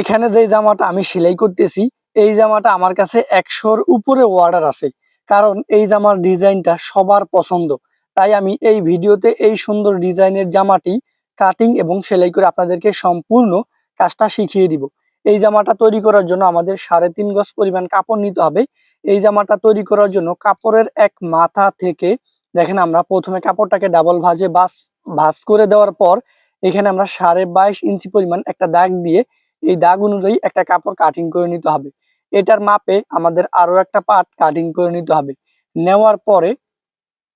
এখানে যে জামাটা আমি সেলাই করতেছি, এই জামাটা আমার কাছে একশোর উপরে অর্ডার আছে। কারণ এই জামার ডিজাইনটা সবার পছন্দ। তাই আমি এই ভিডিওতে এই সুন্দর ডিজাইনের জামাটি কাটিং এবং সেলাই করে আপনাদেরকে সম্পূর্ণ কাজটা শিখিয়ে দিব। এই জামাটা তৈরি করার জন্য আমাদের সাড়ে তিন গজ পরিমাণ কাপড় নিতে হবে। এই জামাটা তৈরি করার জন্য কাপড়ের এক মাথা থেকে দেখেন আমরা প্রথমে কাপড়টাকে ডাবল ভাজে বাস, ভাজ করে দেওয়ার পর এখানে আমরা সাড়ে বাইশ ইঞ্চি পরিমাণ একটা দাগ দিয়ে এই দাগ অনুযায়ী একটা কাপড় কাটিং করে নিতে হবে। এটার মাপে আমাদের আরও একটা পার্ট কাটিং করে নিতে হবে। নেওয়ার পরে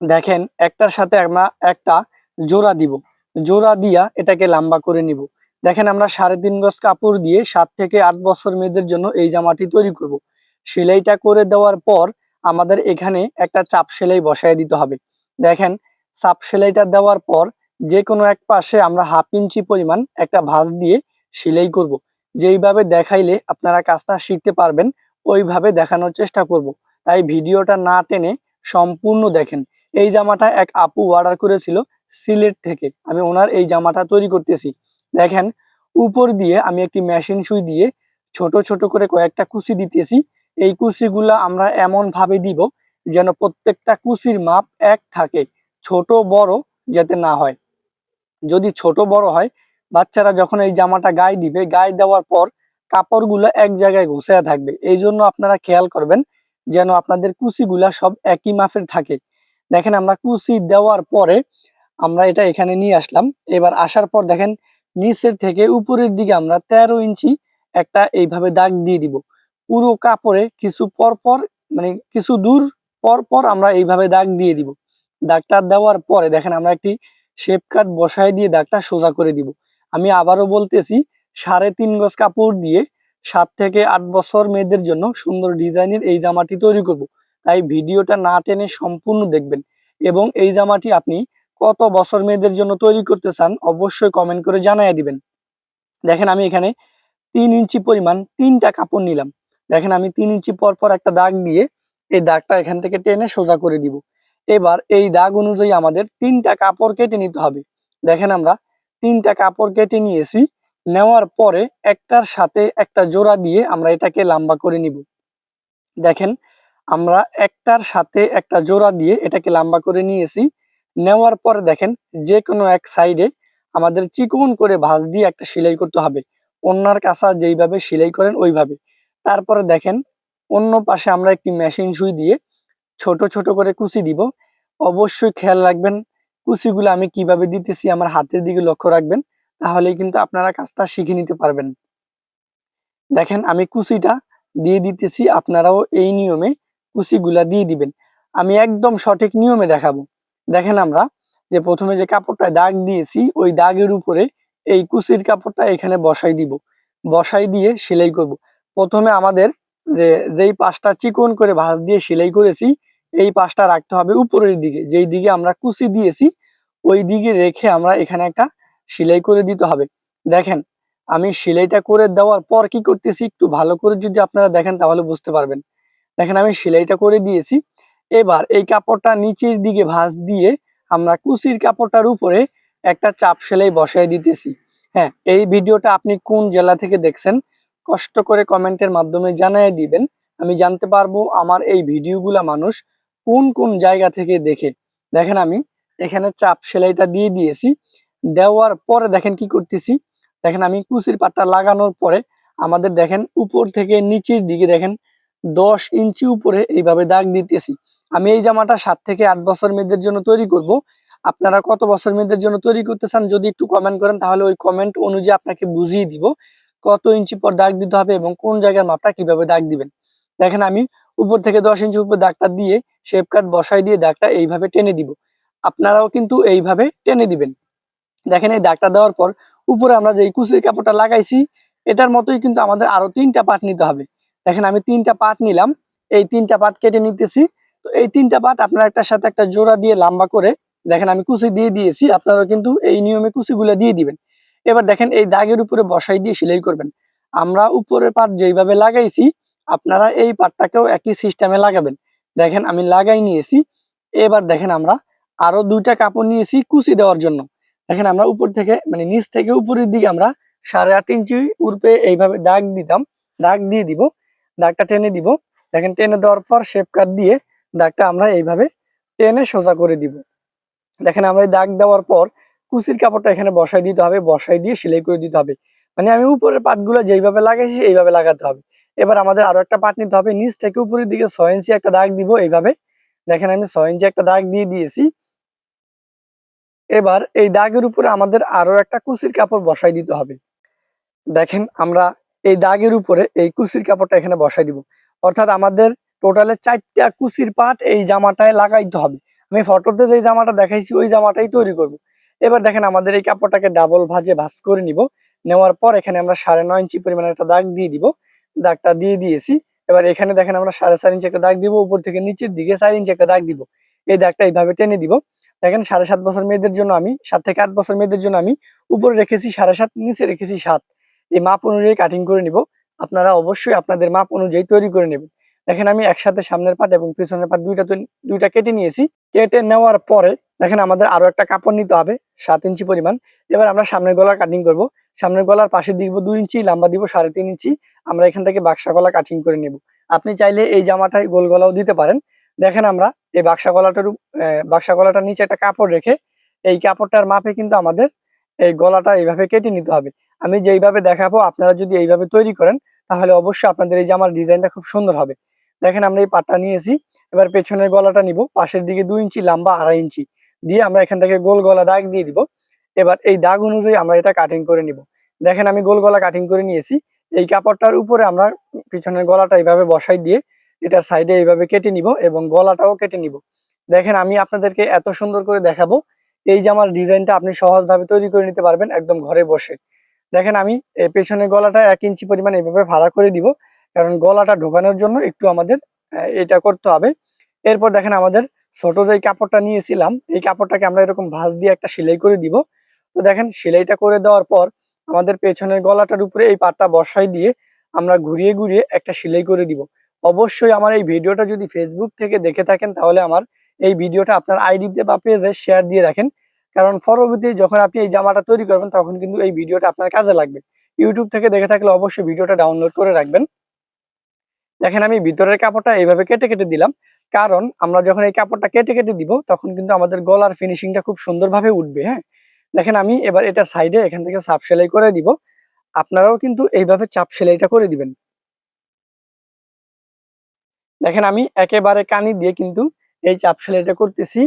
দেখেন একটার সাথে আমরা একটা জোড়া দিব। জোড়া দিয়া এটাকে লম্বা করে নিব। দেখেন আমরা সাড়ে তিন গজ কাপড় দিয়ে সাত থেকে আট বছর মেয়েদের জন্য এই জামাটি তৈরি করব। সেলাইটা করে দেওয়ার পর আমাদের এখানে একটা চাপ সেলাই বসায় দিতে হবে। দেখেন চাপ সেলাইটা দেওয়ার পর যে কোনো এক পাশে আমরা হাফ ইঞ্চি পরিমাণ একটা ভাঁজ দিয়ে সেলাই করব। যেইভাবে দেখাইলে আপনারা কাজটা শিখতে পারবেন, ওইভাবে দেখানোর চেষ্টা করব। তাই ভিডিওটা না টেনে সম্পূর্ণ দেখেন। এই জামাটা এক আপু অর্ডার করেছিল সিলেট থেকে। আমি ওনার এই জামাটা তৈরি করতেছি। দেখেন, উপর দিয়ে আমি একটি মেশিন সুই দিয়ে ছোট ছোট করে কয়েকটা কুচি দিতেছি। এই কুচিগুলা আমরা এমন ভাবে দিব যেন প্রত্যেকটা কুচির মাপ এক থাকে, ছোট বড় যাতে না হয়। যদি ছোট বড় হয় বাচ্চারা যখন এই জামাটা গায়ে দিবে, গায়ে দেওয়ার পর কাপড়গুলো এক জায়গায় ঘষে থাকবে। এই জন্য আপনারা খেয়াল করবেন যেন আপনাদের কুচিগুলা সব একই মাপের থাকে। দেখেন আমরা কুচি দেওয়ার পরে আমরা এটা এখানে নিয়ে আসলাম। এবার আসার পর দেখেন নিচের থেকে উপরের দিকে আমরা তেরো ইঞ্চি একটা এইভাবে দাগ দিয়ে দিব। পুরো কাপড়ে কিছু পর পর মানে কিছু দূর পর পর আমরা এইভাবে দাগ দিয়ে দিব। দাগটা দেওয়ার পরে দেখেন আমরা একটি শেপ কাট বসায় দিয়ে দাগটা সোজা করে দিব। আমি আবারও বলতেছি, সাড়ে তিন গজ কাপড় দিয়ে সাত থেকে আট বছর মেয়েদের জন্য সুন্দর ডিজাইনের এই জামাটি তৈরি করব। তাই ভিডিওটা না টেনে সম্পূর্ণ দেখবেন এবং এই জামাটি আপনি কত বছর মেয়েদের জন্য তৈরি করতে চান অবশ্যই কমেন্ট করে জানাই দিবেন। দেখেন আমি এখানে তিন ইঞ্চি পরিমাণ তিনটা কাপড় নিলাম। দেখেন আমি তিন ইঞ্চি পর পর একটা দাগ দিয়ে এই দাগটা এখান থেকে টেনে সোজা করে দিব। এবার এই দাগ অনুযায়ী আমাদের তিনটা কাপড় কেটে নিতে হবে। দেখেন আমরা তিনটা কাপড় কেটে নিয়েছি। নেওয়ার পরে একটার সাথে একটা জোড়া দিয়ে আমরা এটাকে লম্বা করে নিব। দেখেন, আমরা একটার সাথে একটা জোড়া দিয়ে এটাকে লম্বা করে নিয়েছি। নেওয়ার পর দেখেন যে কোনো এক সাইডে আমাদের চিকন করে ভাঁজ দিয়ে একটা সেলাই করতে হবে। অন্যার কাছা যেইভাবে সেলাই করেন ওইভাবে। তারপরে দেখেন, অন্য পাশে আমরা একটি মেশিন সুই দিয়ে ছোট ছোট করে কুচি দিব। অবশ্যই খেয়াল রাখবেন কুচিগুলো আমি কীভাবে দিতেছি আমার হাতের দিকে লক্ষ্য রাখবেন, তাহলেই কিন্তু আপনারা কাজটা শিখে নিতে পারবেন। দেখেন আমি কুচিটা দিয়ে দিতেছি, আপনারাও এই নিয়মে কুচিগুলা দিয়ে দিবেন। আমি একদম সঠিক নিয়মে দেখাবো। দেখেন আমরা যে প্রথমে যে কাপড়টা দাগ দিয়েছি, ওই দাগের উপরে এই কুচির কাপড়টা এখানে বসাই দিব। বসাই দিয়ে সেলাই করব। প্রথমে আমাদের যে, যেই পাশটা চিকন করে ভাঁজ দিয়ে সেলাই করেছি, এই পাশটা রাখতে হবে উপরের দিকে। যেই দিকে আমরা কুচি দিয়েছি ওই দিকে রেখে আমরা এখানে একটা সেলাই করে দিতে হবে। দেখেন, আমি সেলাইটা করে দেওয়ার পর কি করতেছি? একটু ভালো করে যদি আপনারা দেখেন তাহলে বুঝতে পারবেন। দেখেন, আমি সেলাইটা করে দিয়েছি। এবার এই কাপড়টা নিচের দিকে ভাঁজ দিয়ে আমরা কুচির কাপড়টার উপরে একটা চাপ সেলাই বসাই দিতেছি। হ্যাঁ এই ভিডিওটা আপনি কোন জেলা থেকে দেখছেন, কষ্ট করে কমেন্টের মাধ্যমে জানাই দিবেন। আমি জানতে পারব আমার এই ভিডিওগুলা মানুষ কোন কোন জায়গা থেকে দেখে। দেখেন, আমি এখানে চাপ সেলাইটা দিয়ে দিয়েছি। দেওয়ার পরে দেখেন কি করতেছি। দেখেন আমি কুচির পাটটা লাগানোর পরে আমাদের দেখেন উপর থেকে নিচের দিকে দেখেন দশ ইঞ্চি উপরে এইভাবে দাগ দিতেছি। আমি এই জামাটা সাত থেকে আট বছর মেয়েদের জন্য তৈরি করব। আপনারা কত বছর মেয়েদের জন্য তৈরি করতে চান যদি একটু কমেন্ট করেন তাহলে ওই কমেন্ট অনুযায়ী আপনাকে বুঝিয়ে দিব কত ইঞ্চি পর দাগ দিতে হবে এবং কোন জায়গার মাপটা কীভাবে দাগ দিবেন। দেখেন আমি উপর থেকে দশ ইঞ্চি উপর দাগটা দিয়ে শেপ কাট বসাই দিয়ে দাগটা এইভাবে টেনে দিব। আপনারাও কিন্তু এইভাবে টেনে দিবেন। দেখেন এই দাগটা দেওয়ার পর উপরে আমরা যে কুচির কাপড়টা লাগাইছি, এটার মতোই কিন্তু আমাদের আরও তিনটা পাট নিতে হবে। দেখেন আমি তিনটা পাট নিলাম, এই তিনটা পাট কেটে নিতেছি। তো এই তিনটা পাট আপনার একটার সাথে একটা জোড়া দিয়ে লম্বা করে, দেখেন আমি কুচি দিয়ে দিয়েছি আপনারা কিন্তু এই নিয়মে কুচিগুলো দিয়ে দিবেন। এবার দেখেন এই দাগের উপরে বসাই দিয়ে সেলাই করবেন। আমরা উপরের পাট যেইভাবে লাগাইছি, আপনারা এই পাটটাকেও একই সিস্টেমে লাগাবেন। দেখেন আমি লাগাই নিয়েছি, এবার দেখেন আমরা আরও দুইটা কাপড় নিয়েছি কুচি দেওয়ার জন্য। দেখেন আমরা উপর থেকে মানে নিচ থেকে উপরের দিকে আমরা সাড়ে আট ইঞ্চি উর্পে এইভাবে দাগ দিতাম। দাগ দিয়ে দিব, দাগটা টেনে দিব। দেখেন, টেনে দেওয়ার পর শেপ কাট দিয়ে দাগটা আমরা এইভাবে টেনে সোজা করে দিব। দেখেন, আমরা দাগ দেওয়ার পর কুচির কাপড়টা এখানে বসাই দিতে হবে, বসাই দিয়ে সেলাই করে দিতে হবে। মানে আমি উপরের পাটগুলো যেইভাবে লাগাইছি এইভাবে লাগাতে হবে। এবার আমাদের আরও একটা পাট নিতে হবে, নিচ থেকে উপরের দিকে ছয় ইঞ্চি একটা দাগ দিব এইভাবে। দেখেন, আমি ছয় ইঞ্চি একটা দাগ দিয়ে দিয়েছি। এবার এই দাগের উপরে আমাদের আরও একটা কুচির কাপড় বসাই দিতে হবে। দেখেন আমরা এই দাগের উপরে এই কুচির কাপড়টা এখানে বসাই দিব। অর্থাৎ আমাদের টোটালে চারটা কুচির পাট এই জামাটায় লাগাইতে হবে। আমি ফটোতে যে জামাটা দেখাইছি, ওই জামাটাই তৈরি করব। এবার দেখেন আমাদের এই কাপড়টাকে ডাবল ভাজে ভাজ করে নিব। নেওয়ার পর এখানে আমরা সাড়ে নয় ইঞ্চি পরিমাণে একটা দাগ দিয়ে দিব। দাগটা দিয়ে দিয়েছি। এবার এখানে দেখেন আমরা সাড়ে চার ইঞ্চি একটা দাগ দিব। উপর থেকে নিচের দিকে চার ইঞ্চি একটা দাগ দিব। এই দাগটা এইভাবে টেনে দিব। দেখেন সাড়ে সাত বছর মেয়েদের জন্য আমি, সাত থেকে আট বছর মেয়েদের জন্য আমি উপরে রেখেছি সাড়ে সাত, নিচে রেখেছি সাত। এই মাপ অনুযায়ী কাটিং করে নিব। আপনারা অবশ্যই আপনাদের মাপ অনুযায়ী তৈরি করে নেবেন। দেখেন আমি একসাথে সামনের পাট এবং পিছনের পাট দুইটা দুইটা কেটে নিয়েছি। কেটে নেওয়ার পরে দেখেন আমাদের আরও একটা কাপড় নিতে হবে, সাত ইঞ্চি পরিমাণ। এবার আমরা সামনের গলা কাটিং করব। সামনের গলার পাশে দিব দুই ইঞ্চি, লম্বা দিব সাড়ে তিন ইঞ্চি। আমরা এখান থেকে বাক্সা গলা কাটিং করে নেব। আপনি চাইলে এই জামাটায় গোল গলাও দিতে পারেন। দেখেন আমরা এই বাক্সা গলাটার বাক্সা গলাটার নিচে একটা কাপড় রেখে এই কাপড়টার মাপে কিন্তু আমাদের এই গলাটা এইভাবে কেটে নিতে হবে। আমি যেইভাবে দেখাবো, আপনারা যদি এইভাবে তৈরি করেন, তাহলে অবশ্যই আপনাদের এই জামার ডিজাইনটা খুব সুন্দর হবে। দেখেন আমরা এই পাটটা নিয়েছি, এবার পেছনের গলাটা নিব, পাশের দিকে দুই ইঞ্চি, লম্বা আড়াই ইঞ্চি। দিয়ে আমরা এখান থেকে গোল গলা দাগ দিয়ে দিব। এবার এই দাগ অনুযায়ী আমরা এটা কাটিং করে নিব। দেখেন আমি গোল গলা কাটিং করে নিয়েছি। এই কাপড়টার উপরে আমরা পিছনের গলাটা এইভাবে বসাই দিয়ে এটার সাইডে এইভাবে কেটে নিব এবং গলাটাও কেটে নিব। দেখেন, আমি আপনাদেরকে এত সুন্দর করে দেখাবো। এই জামার ডিজাইনটা আপনি সহজভাবে তৈরি করে নিতে পারবেন একদম ঘরে বসে। দেখেন, আমি পেছনের গলাটা এক ইঞ্চি পরিমাণ এইভাবে ভাড়া করে দিব, কারণ গলাটা ঢোকানোর জন্য একটু আমাদের এটা করতে হবে। এরপর দেখেন, আমাদের ছোট যে কাপড়টা নিয়েছিলাম, এই কাপড়টাকে আমরা এরকম ভাঁজ দিয়ে একটা সেলাই করে দিব। তো দেখেন, সেলাইটা করে দেওয়ার পর আমাদের পেছনের গলাটার উপরে এই পাটটা বসাই দিয়ে আমরা ঘুরিয়ে ঘুরিয়ে একটা সেলাই করে দিব। অবশ্যই আমার এই ভিডিওটা যদি ফেসবুক থেকে দেখে থাকেন, তাহলে আমার এই ভিডিওটা আপনার আইডিতে বা পেজে শেয়ার দিয়ে রাখেন। কারণ পরবর্তী যখন আপনি এই জামাটা তৈরি করবেন, তখন কিন্তু এই ভিডিওটা আপনার কাজে লাগবে। ইউটিউব থেকে দেখে থাকলে অবশ্যই ভিডিওটা ডাউনলোড করে রাখবেন। দেখেন, আমি ভিতরের কাপড়টা এইভাবে কেটে কেটে দিলাম। কারণ আমরা যখন এই কাপড়টা কেটে কেটে দিব, তখন কিন্তু আমাদের গলার ফিনিশিংটা খুব সুন্দরভাবে উঠবে হ্যাঁ? দেখেন, আমি এবার এটা সাইডে এখান থেকে চাপ সেলাই করে দিব। আপনারাও কিন্তু এইভাবে চাপ সেলাইটা করে দিবেন। দেখেন আমি একেবারে কানি দিয়ে কিন্তু এই চাপ সেলাইটা করতেছি।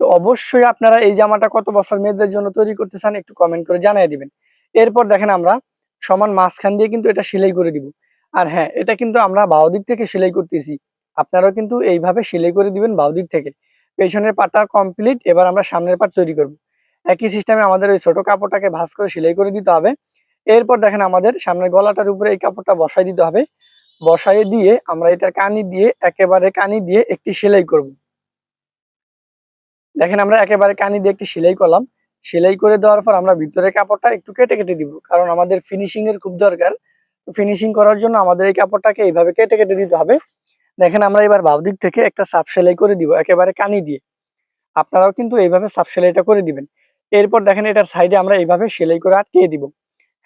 তো অবশ্যই আপনারা এই জামাটা কত বছর মেয়েদের জন্য তৈরি করতে চান একটু কমেন্ট করে জানিয়ে দিবেন। এরপর দেখেন আমরা সমান মাঝখান দিয়ে কিন্তু এটা সেলাই করে দিব। আর হ্যাঁ এটা কিন্তু আমরা বাউ দিক থেকে সেলাই করতেছি। আপনারাও কিন্তু এইভাবে সেলাই করে দিবেন বাউ দিক থেকে। পেছনের পাটা কমপ্লিট এবার আমরা সামনের পাট তৈরি করব। একই সিস্টেমে আমাদের ওই ছোট কাপড়টাকে ভাঁজ করে সেলাই করে দিতে হবে। এরপর দেখেন আমাদের সামনের গলাটার উপরে এই কাপড়টা বসাই দিতে হবে। বসাই দিয়ে আমরা এটা কানি দিয়ে একেবারে কানি দিয়ে একটি সেলাই করব। দেখেন আমরা একেবারে কানি দিয়ে একটি সেলাই করলাম। সেলাই করে দেওয়ার পর আমরা ভিতরে কাপড়টা একটু কেটে কেটে দিব, কারণ আমাদের ফিনিশিং এর খুব দরকার। ফিনিশিং করার জন্য আমাদের এই কাপড়টাকে এইভাবে কেটে কেটে দিতে হবে। দেখেন আমরা এবার বাউ দিক থেকে একটা সাপ সেলাই করে দিব, একেবারে কানি দিয়ে। আপনারাও কিন্তু এইভাবে সাপ সেলাইটা করে দিবেন। এরপর দেখেন এটার সাইডে আমরা এইভাবে সেলাই করে আটকিয়ে দিব।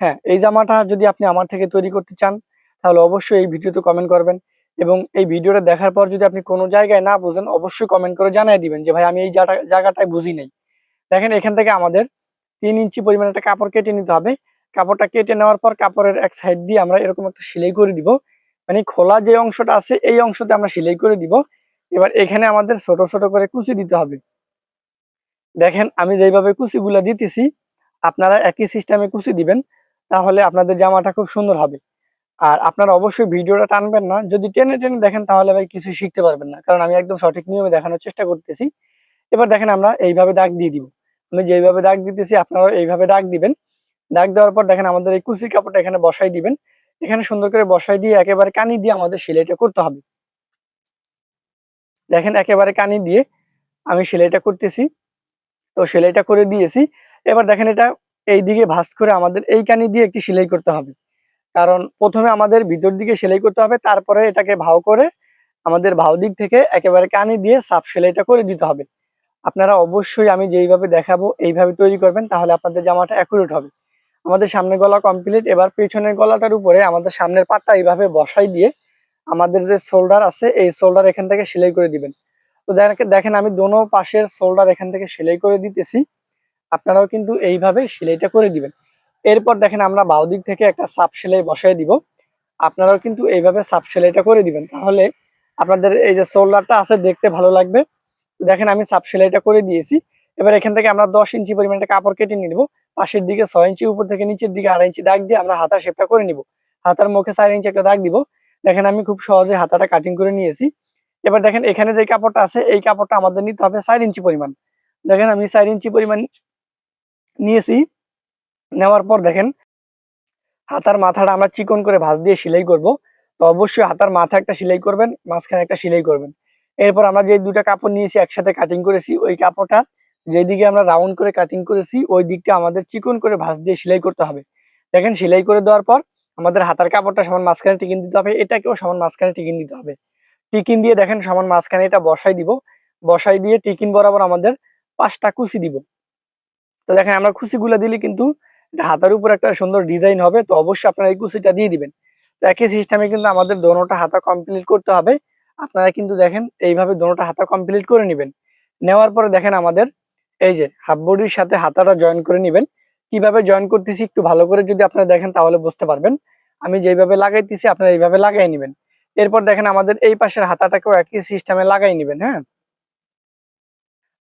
হ্যাঁ এই জামাটা যদি আপনি আমার থেকে তৈরি করতে চান তাহলে অবশ্যই এই ভিডিওতে কমেন্ট করবেন এবং এই ভিডিওটা দেখার পর যদি আপনি কোনো জায়গায় না বুঝেন, অবশ্যই কমেন্ট করে জানিয়ে দিবেন যে, ভাই, আমি এই জায়গা- জায়গাটায় বুঝি নাই। দেখেন, এখান থেকে আমাদের তিন ইঞ্চি পরিমাণ একটা কাপড় কেটে নিতে হবে। কাপড়টা কেটে নেওয়ার পর কাপড়ের এক সাইড দিয়ে আমরা এরকম একটা সেলাই করে দিব। মানে খোলা যে অংশটা আছে, এই অংশতে আমরা সেলাই করে দিব। এবার এখানে আমাদের ছোট ছোট করে কুচি দিতে হবে। দেখেন, আমি যেইভাবে কুচিগুলা দিতেছি, আপনারা একই সিস্টেমে কুচি দিবেন, তাহলে আপনাদের জামাটা খুব সুন্দর হবে। আর আপনারা অবশ্যই ভিডিওটা টানবেন না। যদি টেনে টেনে দেখেন তাহলে ভাই কিছু শিখতে পারবেন না। কারণ আমি একদম সঠিক নিয়মে দেখানোর চেষ্টা করতেছি। এবার দেখেন আমরা এইভাবে দাগ দিয়ে দিব। আমি যেইভাবে দাগ দিতেছি আপনারা এইভাবে দাগ দিবেন। দাগ দেওয়ার পর দেখেন আমাদের এই কুচি কাপড়টা এখানে বসাই দিবেন। এখানে সুন্দর করে বসাই দিয়ে একেবারে কানি দিয়ে আমাদের সেলাইটা করতে হবে। দেখেন একেবারে কানি দিয়ে আমি সেলাইটা করতেছি। তো সেলাইটা করে দিয়েছি। এবার দেখেন এটা এই দিকে ভাঁজ করে আমাদের এই কানি দিয়ে একটি সেলাই করতে হবে। কারণ প্রথমে আমাদের ভিতর দিকে সেলাই করতে হবে, তারপরে এটাকে ভাও করে আমাদের ভাও দিক থেকে একেবারে কানি দিয়ে সাপ সেলাইটা করে দিতে হবে। আপনারা অবশ্যই আমি যেইভাবে দেখাবো এইভাবে তৈরি করবেন, তাহলে আপনাদের জামাটা অ্যাকুরেট হবে। আমাদের সামনের গলা কমপ্লিট এবার পেছনের গলাটার উপরে আমাদের সামনের পাটটা এইভাবে বসাই দিয়ে আমাদের যে শোল্ডার আছে, এই শোল্ডার এখান থেকে সেলাই করে দিবেন। তো দেখেন আমি দোনো পাশের শোল্ডার এখান থেকে সেলাই করে দিতেছি, আপনারাও কিন্তু এইভাবে সেলাইটা করে দিবেন। এরপর দেখেন আমরা বাউ দিক থেকে একটা সাপ সেলাই বসাই দিব। আপনারাও কিন্তু এইভাবে সাপ সেলাইটা করে দিবেন। তাহলে আপনাদের এই যে শোল্ডারটা আছে দেখতে ভালো লাগবে। দেখেন আমি সাপ সেলাইটা করে দিয়েছি। এবার এখান থেকে আমরা দশ ইঞ্চি পরিমাণ একটা কাপড় কেটে নিব। পাশের দিকে ছয় ইঞ্চি, উপর থেকে নিচের দিকে আড়াই ইঞ্চি দাগ দিয়ে আমরা হাতা শেপটা করে নিব। হাতার মুখে চার ইঞ্চি একটা দাগ দিব। দেখেন আমি খুব সহজে হাতাটা কাটিং করে নিয়েছি। এবার দেখেন এখানে যে কাপড়টা আছে, এই কাপড়টা আমাদের নিতে হবে চার ইঞ্চি পরিমাণ। দেখেন আমি চার ইঞ্চি পরিমাণ নিয়েছি। নেওয়ার পর দেখেন, হাতার মাথাটা আমরা চিকন করে ভাঁজ দিয়ে সেলাই করব। তো অবশ্যই হাতার মাথা একটা সেলাই করবেন, মাঝখানে একটা সেলাই করবেন। এরপর আমরা যে দুটা কাপড় নিয়েছি একসাথে কাটিং করেছি, ওই কাপড়টা যেদিকে আমরা রাউন্ড করে কাটিং করেছি, ওই দিকটা আমাদের চিকন করে ভাঁজ দিয়ে সেলাই করতে হবে। দেখেন, সেলাই করে দেওয়ার পর আমাদের হাতার কাপড়টা সমান মাঝখানে টিকিন দিতে হবে, এটাকেও সমান মাঝখানে টিকিন দিতে হবে। টিকিন দিয়ে দেখেন, সমান মাঝখানে এটা বসাই দিব। বসাই দিয়ে টিকিন বরাবর আমাদের পাঁচটা কুচি দিব। তো দেখেন, আমরা কুচিগুলো দিলে কিন্তু হাতার উপর একটা সুন্দর ডিজাইন হবে, তো অবশ্যই আপনারা এই কুচিটা দিয়ে দিবেন। তো একই সিস্টেমে কিন্তু আমাদের দোনোটা হাতা কমপ্লিট করতে হবে। আপনারা কিন্তু দেখেন, এইভাবে দোনোটা হাতা কমপ্লিট করে নেবেন। নেওয়ার পরে দেখেন আমাদের এই যে হাফ বডির সাথে হাতাটা জয়েন করে নেবেন। কীভাবে জয়েন করতেছি একটু ভালো করে যদি আপনারা দেখেন, তাহলে বুঝতে পারবেন। আমি যেভাবে লাগাইতেছি, আপনারা এইভাবে লাগাই নেবেন। এরপর দেখেন আমাদের এই পাশের হাতাটাকেও একই সিস্টেমে লাগাই নেবেন হ্যাঁ?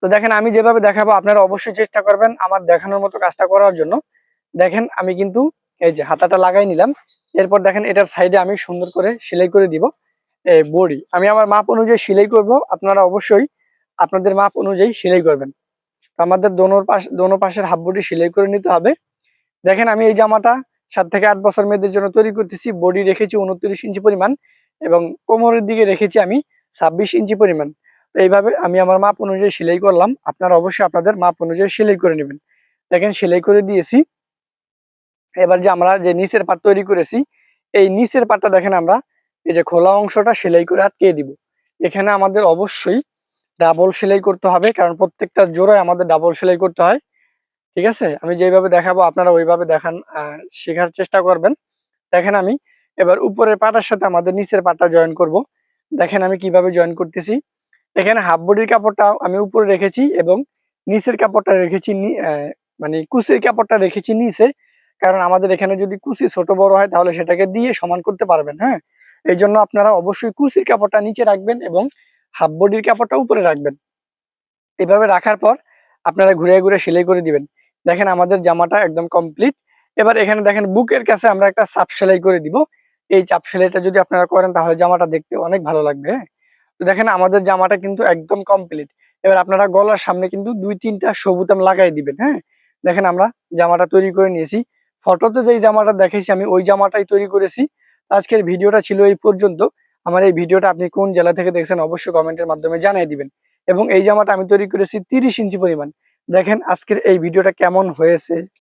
তো দেখেন, আমি যেভাবে দেখাবো, আপনারা অবশ্যই চেষ্টা করবেন আমার দেখানোর মতো কাজটা করার জন্য। দেখেন আমি কিন্তু এই যে হাতাটা লাগাই নিলাম। এরপর দেখেন এটার সাইডে আমি সুন্দর করে সেলাই করে দিব এই বডি। আমি আমার মাপ অনুযায়ী সেলাই করব, আপনারা অবশ্যই আপনাদের মাপ অনুযায়ী সেলাই করবেন। আমাদের দোনোর পাশ, দোনো পাশের হাফ বডি সেলাই করে নিতে হবে। দেখেন আমি এই জামাটা সাত থেকে আট বছর মেয়েদের জন্য তৈরি করতেছি। বডি রেখেছি উনত্রিশ ইঞ্চি পরিমাণ এবং কোমরের দিকে রেখেছি আমি ছাব্বিশ ইঞ্চি পরিমাণ। এইভাবে আমি আমার মাপ অনুযায়ী সেলাই করলাম। আপনারা অবশ্যই আপনাদের মাপ অনুযায়ী সেলাই করে নেবেন। দেখেন সেলাই করে দিয়েছি। এবার যে আমরা যে নিচের পাট তৈরি করেছি, এই নিচের পাটটা দেখেন আমরা, এই যে খোলা অংশটা সেলাই করে আটকে দিব। এখানে আমাদের অবশ্যই ডাবল সেলাই করতে হবে, কারণ প্রত্যেকটা জোড়ায় আমাদের ডাবল সেলাই করতে হয়। ঠিক আছে? আমি যেভাবে দেখাবো, আপনারা ওইভাবে দেখান শেখার চেষ্টা করবেন। দেখেন আমি, এবার উপরের পাটার সাথে আমাদের নিচের পাটটা জয়েন করব। দেখেন আমি কীভাবে জয়েন করতেছি। এখানে হাফ বডির কাপড়টা আমি উপরে রেখেছি এবং নিচের কাপড়টা রেখেছি মানে কুচির কাপড়টা রেখেছি নিচে। কারণ আমাদের এখানে যদি কুচি ছোট বড় হয়, তাহলে সেটাকে দিয়ে সমান করতে পারবেন হ্যাঁ? এই জন্য আপনারা অবশ্যই কুচির কাপড়টা নিচে রাখবেন এবং হাফ বডির কাপড়টা উপরে রাখবেন। এভাবে রাখার পর আপনারা ঘুরে ঘুরে সেলাই করে দিবেন। দেখেন আমাদের জামাটা একদম কমপ্লিট এবার এখানে দেখেন বুকের কাছে আমরা একটা চাপ সেলাই করে দিব। এই চাপ সেলাইটা যদি আপনারা করেন, তাহলে জামাটা দেখতে অনেক ভালো লাগবে হ্যাঁ? তো দেখেন আমাদের জামাটা কিন্তু একদম কমপ্লিট এবার আপনারা গলার সামনে কিন্তু দুই তিনটা সবুতাম লাগাই দিবেন হ্যাঁ? দেখেন আমরা জামাটা তৈরি করে নিয়েছি। ফটোতে যেই জামাটা দেখেছি আমি ওই জামাটাই তৈরি করেছি। আজকের ভিডিওটা ছিল এই পর্যন্ত। আমার এই ভিডিওটা আপনি কোন জেলা থেকে দেখছেন অবশ্যই কমেন্টের মাধ্যমে জানিয়ে দিবেন। এবং এই জামাটা আমি তৈরি করেছি তিরিশ ইঞ্চি পরিমাণ। দেখেন আজকের এই ভিডিওটা কেমন হয়েছে।